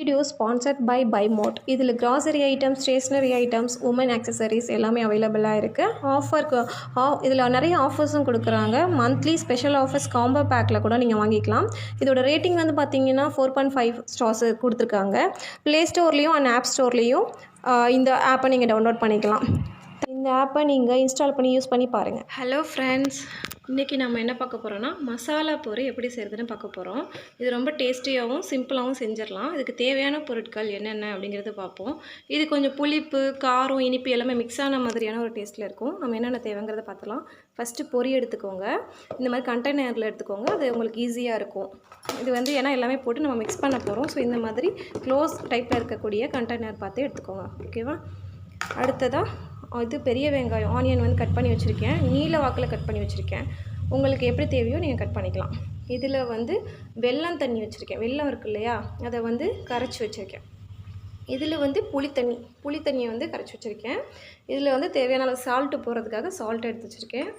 Video sponsored by by mode இதில் grocery items stationery items women accessories எல்லாமே அவைலபிளாக இருக்குது ஆஃபருக்கு இதில் நிறைய ஆஃபர்ஸும் கொடுக்குறாங்க. மந்த்லி ஸ்பெஷல் ஆஃபர்ஸ் காம்போ பேக்கில் கூட நீங்கள் வாங்கிக்கலாம். இதோட ரேட்டிங் வந்து பார்த்தீங்கன்னா ஃபோர் பாயிண்ட் ஃபைவ் ஸ்டார்ஸ் கொடுத்துருக்காங்க. ப்ளே ஸ்டோர்லேயும் அண்ட் ஆப் ஸ்டோர்லேயும் இந்த ஆப்பை நீங்கள் டவுன்லோட் பண்ணிக்கலாம். இந்த ஆப்பை நீங்கள் இன்ஸ்டால் பண்ணி யூஸ் பண்ணி பாருங்கள் ஹலோ ஃப்ரெண்ட்ஸ் இன்றைக்கி நம்ம என்ன பார்க்க போகிறோன்னா மசாலா பொரி எப்படி செய்கிறதுன்னு பார்க்க போகிறோம் இது ரொம்ப டேஸ்டியாகவும் சிம்பிளாகவும் செஞ்சிடலாம். இதுக்கு தேவையான பொருட்கள் என்னென்ன அப்படிங்கிறது பார்ப்போம். இது கொஞ்சம் புளிப்பு காரம் இனிப்பு எல்லாமே மிக்ஸ் ஆன மாதிரியான ஒரு டேஸ்ட்டில் இருக்கும். நம்ம என்னென்ன தேவைங்கிறத பார்த்துலாம் ஃபஸ்ட்டு பொரி எடுத்துக்கோங்க. இந்த மாதிரி கண்டெய்னரில் எடுத்துக்கோங்க. அது உங்களுக்கு ஈஸியாக இருக்கும். இது வந்து ஏன்னா எல்லாமே போட்டு நம்ம மிக்ஸ் பண்ண போகிறோம் ஸோ இந்த மாதிரி க்ளோஸ் டைப்பில் இருக்கக்கூடிய கண்டெய்னர் பார்த்து எடுத்துக்கோங்க. ஓகேவா அடுத்ததாக இது பெரிய வெங்காயம் ஆனியன் வந்து கட் பண்ணி வச்சுருக்கேன். நீல வாக்கில் கட் பண்ணி வச்சுருக்கேன். உங்களுக்கு எப்படி தேவையோ நீங்கள் கட் பண்ணிக்கலாம். இதில் வந்து வெல்லம் தண்ணி வச்சுருக்கேன். வெல்லம் இருக்கு இல்லையா? அதை வந்து கரைச்சி வச்சுருக்கேன். இதில் வந்து புளித்தண்ணி புளித்தண்ணியை வந்து கரைச்சி வச்சுருக்கேன். இதில் வந்து தேவையான அளவு சால்ட்டு போடுறதுக்காக சால்ட் எடுத்து வச்சுருக்கேன்.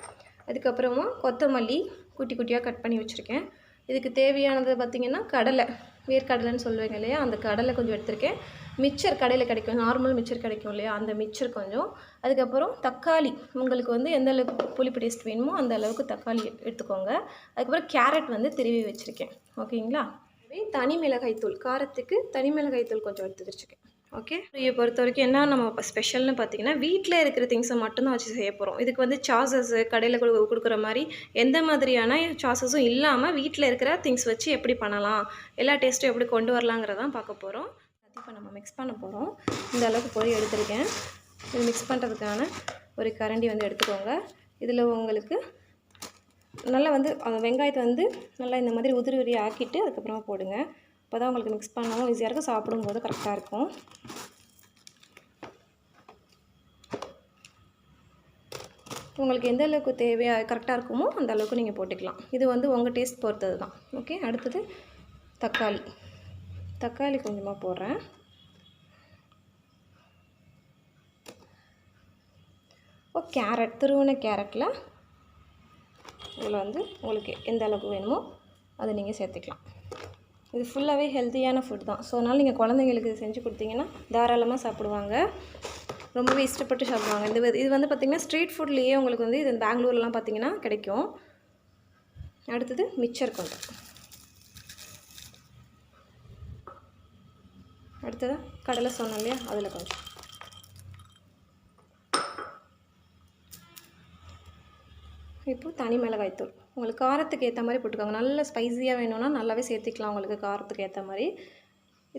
அதுக்கப்புறமா கொத்தமல்லி குட்டி குட்டியாக கட் பண்ணி வச்சுருக்கேன். இதுக்கு தேவையானது பார்த்திங்கன்னா கடலை வேர்க்கடலைன்னு சொல்லுவாங்க இல்லையா? அந்த கடலை கொஞ்சம் எடுத்திருக்கேன். மிச்சர் கடையில் கிடைக்கும். நார்மல் மிச்சர் கிடைக்கும் இல்லையா? அந்த மிச்சர் கொஞ்சம். அதுக்கப்புறம் தக்காளி. உங்களுக்கு வந்து எந்த அளவுக்கு புளிப்பு டேஸ்ட் வேணுமோ அந்த அளவுக்கு தக்காளி எடுத்துக்கோங்க. அதுக்கப்புறம் கேரட் வந்து திருவி வச்சுருக்கேன். ஓகேங்களா? தனி மிளகாய் தூள். காரத்துக்கு தனி மிளகாய் தூள் கொஞ்சம் எடுத்து வச்சுருக்கேன். ஓகே? இதை பொறுத்த வரைக்கும் என்ன நம்ம ஸ்பெஷல்னு பார்த்தீங்கன்னா வீட்டில் இருக்கிற திங்ஸை மட்டும்தான் வச்சு செய்ய போகிறோம் இதுக்கு வந்து சாசஸ் கடையில் கொடு கொடுக்குற மாதிரி எந்த மாதிரியான சாசஸும் இல்லாமல் வீட்டில் இருக்கிற திங்ஸ் வச்சு எப்படி பண்ணலாம்? எல்லா டேஸ்ட்டும் எப்படி கொண்டு வரலாங்கிறதான் பார்க்க போகிறோம் இப்போ நம்ம மிக்ஸ் பண்ண போகிறோம் இந்த அளவுக்கு பொரி எடுத்திருக்கேன். இது மிக்ஸ் பண்ணுறதுக்கான ஒரு கரண்டி வந்து எடுத்துக்கோங்க. இதில் உங்களுக்கு நல்லா வந்து அந்த வெங்காயத்தை வந்து நல்லா இந்த மாதிரி உதிரி உதிரி ஆக்கிட்டு அதுக்கப்புறமா போடுங்க. அப்போ தான் உங்களுக்கு மிக்ஸ் பண்ணவும் ஈஸியாக இருக்கும். சாப்பிடும்போது கரெக்டாக இருக்கும். உங்களுக்கு எந்த அளவுக்கு தேவையாக கரெக்டாக இருக்குமோ அந்த அளவுக்கு நீங்கள் போட்டுக்கலாம். இது வந்து உங்கள் டேஸ்ட் பொறுத்தது தான் ஓகே அடுத்தது தக்காளி. தக்காளி கொஞ்சமாக போடுறேன். ஓ கேரட் திருவண்ண கேரட்டில் இதில் வந்து உங்களுக்கு எந்த அளவுக்கு வேணுமோ அதை நீங்கள் சேர்த்துக்கலாம். இது ஃபுல்லாகவே ஹெல்த்தியான ஃபுட் தான். ஸோ அதனால் நீங்கள் குழந்தைங்களுக்கு செஞ்சு கொடுத்தீங்கன்னா தாராளமாக சாப்பிடுவாங்க. ரொம்பவே இஷ்டப்பட்டு சாப்பிடுவாங்க. இந்த இது வந்து பார்த்திங்கன்னா ஸ்ட்ரீட் ஃபுட்லேயே உங்களுக்கு வந்து இது பெங்களூர்லாம் பார்த்திங்கன்னா கிடைக்கும். அடுத்தது மிச்சர் கொண்டு. அடுத்ததாக கடலை சொன்னோம் இல்லையா? அதில் கொஞ்சம். இப்போது தனி மிளகாய்த்தூள். உங்களுக்கு காரத்துக்கு ஏற்ற மாதிரி போட்டுக்கோங்க. நல்ல ஸ்பைஸியாக வேணும்னா நல்லாவே சேர்த்திக்கலாம் உங்களுக்கு காரத்துக்கு ஏற்ற மாதிரி.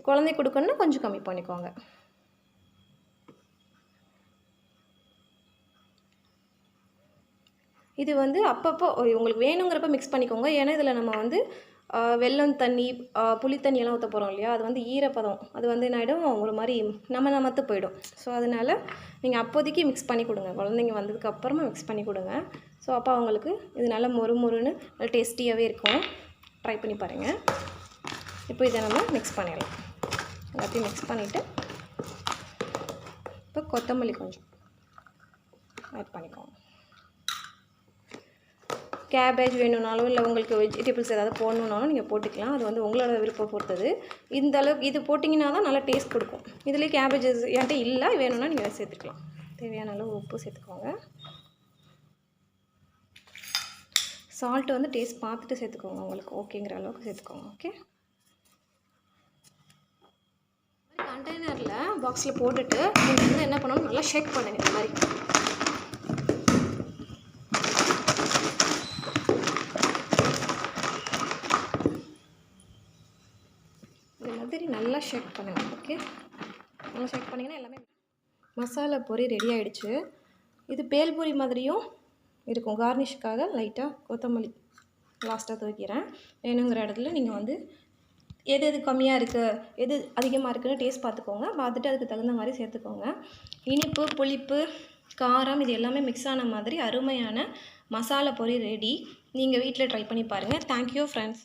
குழந்தை கொடுக்கணுன்னா கொஞ்சம் கம்மி பண்ணிக்கோங்க. இது வந்து அப்பப்போ உங்களுக்கு வேணுங்கிறப்ப மிக்ஸ் பண்ணிக்கோங்க. ஏன்னா இதில் நம்ம வந்து வெல்லம் தண்ணி புளி தண்ணியெல்லாம் ஊற்ற போகிறோம் இல்லையா? அது வந்து ஈரப்பதம். அது வந்து என்ன ஆகிடும் ஒரு மாதிரி நம்ம நமத்து போயிடும். ஸோ அதனால் நீங்கள் அப்போதைக்கு மிக்ஸ் பண்ணி கொடுங்க. குழந்தைங்க வந்ததுக்கப்புறமா மிக்ஸ் பண்ணி கொடுங்க. ஸோ அப்போ அவங்களுக்கு இது நல்லா மொறு மொறுன்னு நல்லா டேஸ்டியாகவே இருக்கும். ட்ரை பண்ணி பாருங்கள் இப்போ இதை நம்ம மிக்ஸ் பண்ணிடலாம். எல்லாத்தையும் மிக்ஸ் பண்ணிவிட்டு இப்போ கொத்தமல்லி கொஞ்சம் ஆட் பண்ணிக்கோங்க. கேபேஜ் வேணும்னாலும் இல்லை உங்களுக்கு வெஜிடபிள்ஸ் ஏதாவது போடணுன்னாலும் நீங்கள் போட்டுக்கலாம். அது வந்து உங்களோட விருப்பம் பொறுத்தது. இந்த அளவுக்கு இது போட்டிங்கன்னா தான் நல்லா டேஸ்ட் கொடுக்கும். இதுலேயே கேபேஜஸ் என்கிட்ட இல்லை. வேணும்னா நீங்கள் சேர்த்துக்கலாம். தேவையான அளவு உப்பு சேர்த்துக்கோங்க. சால்ட்டு வந்து டேஸ்ட் பார்த்துட்டு சேர்த்துக்கோங்க உங்களுக்கு. ஓகேங்கிற அளவுக்கு சேர்த்துக்கோங்க. ஓகே கண்டெய்னரில் பாக்ஸில் போட்டுட்டு நீங்கள் வந்து என்ன பண்ணணும்? நல்லா ஷேக் பண்ணுங்கள் இந்த மாதிரி மாதிரி நல்லா ஷேக் பண்ணுங்கள் ஓகே நல்லா ஷேக் பண்ணிங்கன்னா எல்லாமே மசாலா பொரி ரெடி ஆகிடுச்சு இது பேல்பூரி மாதிரியும் இருக்கும். கார்னிஷ்க்காக லைட்டாக கொத்தமல்லி லாஸ்ட்டாக துவைக்கிறேன். வேணுங்கிற இடத்துல நீங்கள் வந்து எது எது கம்மியாக இருக்குது எது அதிகமாக இருக்குதுன்னு டேஸ்ட் பார்த்துக்கோங்க. பார்த்துட்டு அதுக்கு தகுந்த மாதிரி சேர்த்துக்கோங்க. இனிப்பு புளிப்பு காரம் இது எல்லாமே மிக்ஸ் ஆன மாதிரி அருமையான மசாலா பொரி ரெடி நீங்கள் வீட்டில் ட்ரை பண்ணி பாருங்கள் தேங்க்யூ ஃப்ரெண்ட்ஸ்